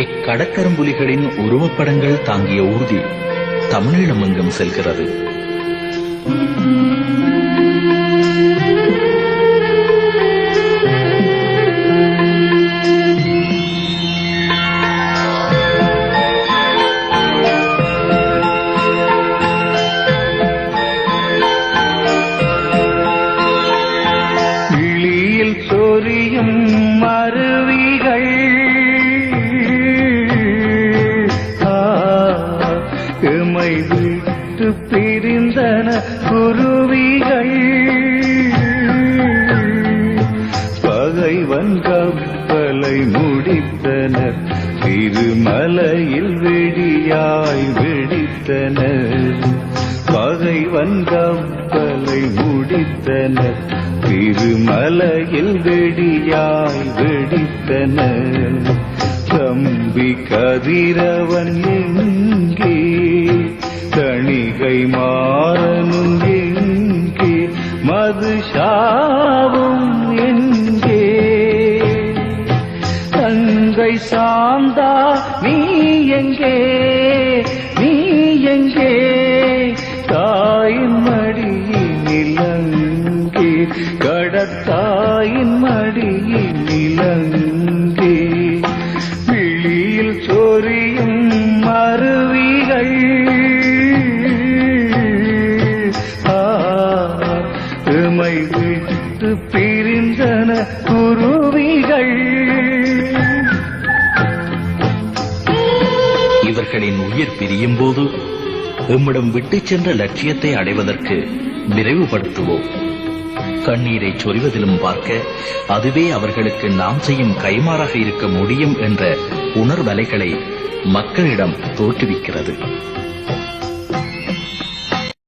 இக்கடக்கரும்புலிகளின் உருவப்படங்கள் தாங்கிய ஊர்தி தமிழீழம் எங்கும் செல்கிறது. பிரிந்தன குருவிகள். பகைவன் கப்பலை முடித்தனர் திருமலையில் வெடியாய் வெடித்தனர். பகைவன் கப்பலை முடித்தனர் திருமலையில் வெடியாய் வெடித்தனர். தம்பி கதிரவன் சாந்தா நீ எங்கே? நீ எங்கே? தாயின் மடியில் இலங்கே கடத்தாயின் மடியில் இலங்கே. விழியில் சொரியும் மருவிகள் ஆ, விட்டு பிரிந்தன குருவிகள். மனிதர்களின் உயிர் பிரியும் போது எம்மிடம் விட்டுச் சென்ற லட்சியத்தை அடைவதற்கு விரைவுபடுத்துவோம் கண்ணீரை சொரிவதிலும் பார்க்க அதுவே அவர்களுக்கு நாம் செய்யும் கைமாறாக இருக்க முடியும் என்ற உணர்வலைகளை மக்களிடம் தோற்றுவிக்கிறது.